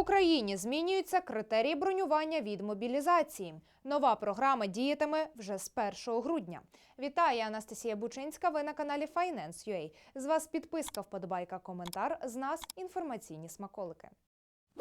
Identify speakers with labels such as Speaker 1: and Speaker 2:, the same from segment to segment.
Speaker 1: Україні змінюються критерії бронювання від мобілізації. Нова програма діятиме вже з 1 грудня. Вітаю, Анастасія Бучинська. Ви на каналі Finance.ua. З вас підписка, вподобайка, коментар. З нас інформаційні смаколики.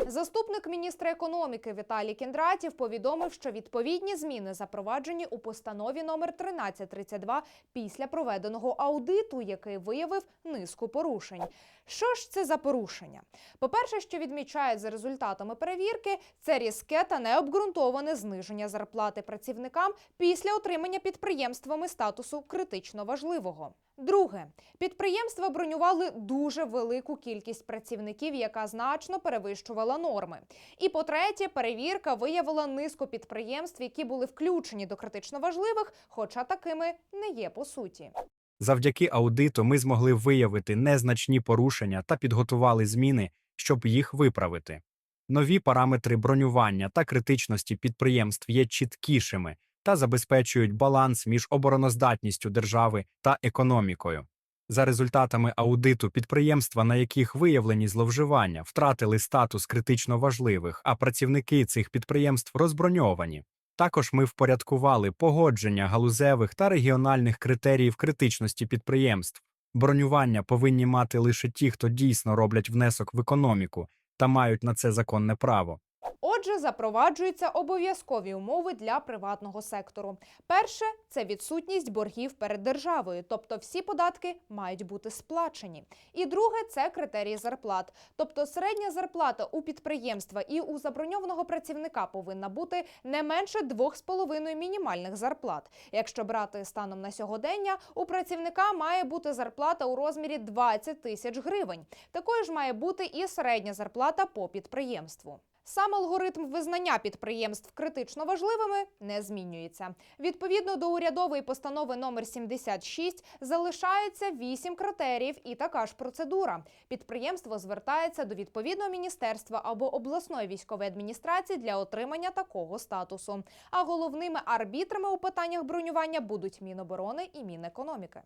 Speaker 1: Заступник міністра економіки Віталій Кіндратів повідомив, що відповідні зміни запроваджені у постанові номер 1332 після проведеного аудиту, який виявив низку порушень. Що ж це за порушення? По-перше, що відмічають за результатами перевірки, це різке та необґрунтоване зниження зарплати працівникам після отримання підприємствами статусу критично важливого. Друге, підприємства бронювали дуже велику кількість працівників, яка значно перевищувала норми. І по-третє, перевірка виявила низку підприємств, які були включені до критично важливих, хоча такими не є по суті.
Speaker 2: Завдяки аудиту ми змогли виявити незначні порушення та підготували зміни, щоб їх виправити. Нові параметри бронювання та критичності підприємств є чіткішими та забезпечують баланс між обороноздатністю держави та економікою. За результатами аудиту, підприємства, на яких виявлені зловживання, втратили статус критично важливих, а працівники цих підприємств розброньовані. Також ми впорядкували погодження галузевих та регіональних критеріїв критичності підприємств. Бронювання повинні мати лише ті, хто дійсно роблять внесок в економіку та мають на це законне право.
Speaker 1: Отже, запроваджуються обов'язкові умови для приватного сектору. Перше це відсутність боргів перед державою, тобто всі податки мають бути сплачені. І друге це критерії зарплат. Тобто середня зарплата у підприємства і у заброньованого працівника повинна бути не менше 2,5 мінімальних зарплат. Якщо брати станом на сьогодення, у працівника має бути зарплата у розмірі 20 тисяч гривень. Такою ж має бути і середня зарплата по підприємству. Сам алгоритм визнання підприємств критично важливими не змінюється. Відповідно до урядової постанови номер 76 залишається 8 критеріїв і така ж процедура. Підприємство звертається до відповідного міністерства або обласної військової адміністрації для отримання такого статусу. А головними арбітрами у питаннях бронювання будуть Міноборони і Мінекономіки.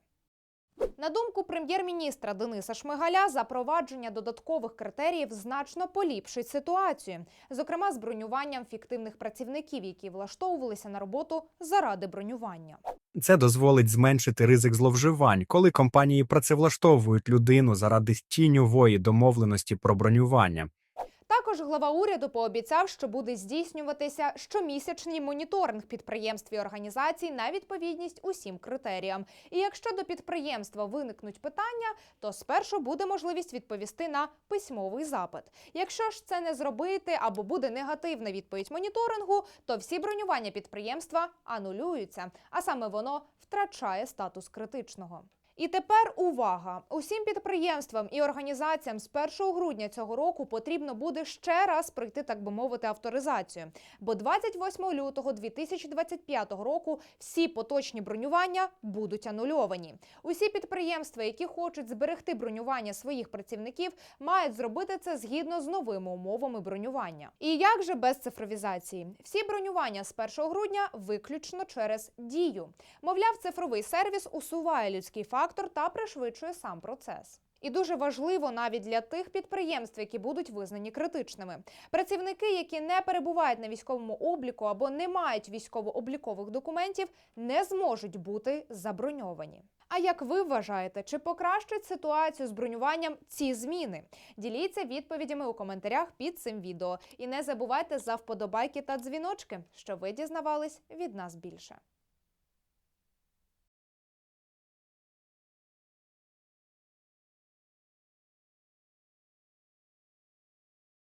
Speaker 1: На думку прем'єр-міністра Дениса Шмигаля, запровадження додаткових критеріїв значно поліпшить ситуацію, зокрема з бронюванням фіктивних працівників, які влаштовувалися на роботу заради бронювання.
Speaker 2: Це дозволить зменшити ризик зловживань, коли компанії працевлаштовують людину заради тіньової домовленості про бронювання.
Speaker 1: Також глава уряду пообіцяв, що буде здійснюватися щомісячний моніторинг підприємств і організацій на відповідність усім критеріям. І якщо до підприємства виникнуть питання, то спершу буде можливість відповісти на письмовий запит. Якщо ж це не зробити або буде негативна відповідь моніторингу, то всі бронювання підприємства анулюються, а саме воно втрачає статус критичного. І тепер увага! Усім підприємствам і організаціям з 1 грудня цього року потрібно буде ще раз пройти, так би мовити, авторизацію. Бо 28 лютого 2025 року всі поточні бронювання будуть анульовані. Усі підприємства, які хочуть зберегти бронювання своїх працівників, мають зробити це згідно з новими умовами бронювання. І як же без цифровізації? Всі бронювання з 1 грудня виключно через дію. Мовляв, цифровий сервіс усуває людський фактор та пришвидшує сам процес. І дуже важливо навіть для тих підприємств, які будуть визнані критичними. Працівники, які не перебувають на військовому обліку або не мають військово-облікових документів, не зможуть бути заброньовані. А як ви вважаєте, чи покращить ситуацію з бронюванням ці зміни? Діліться відповідями у коментарях під цим відео. І не забувайте за вподобайки та дзвіночки, щоб ви дізнавались від нас більше.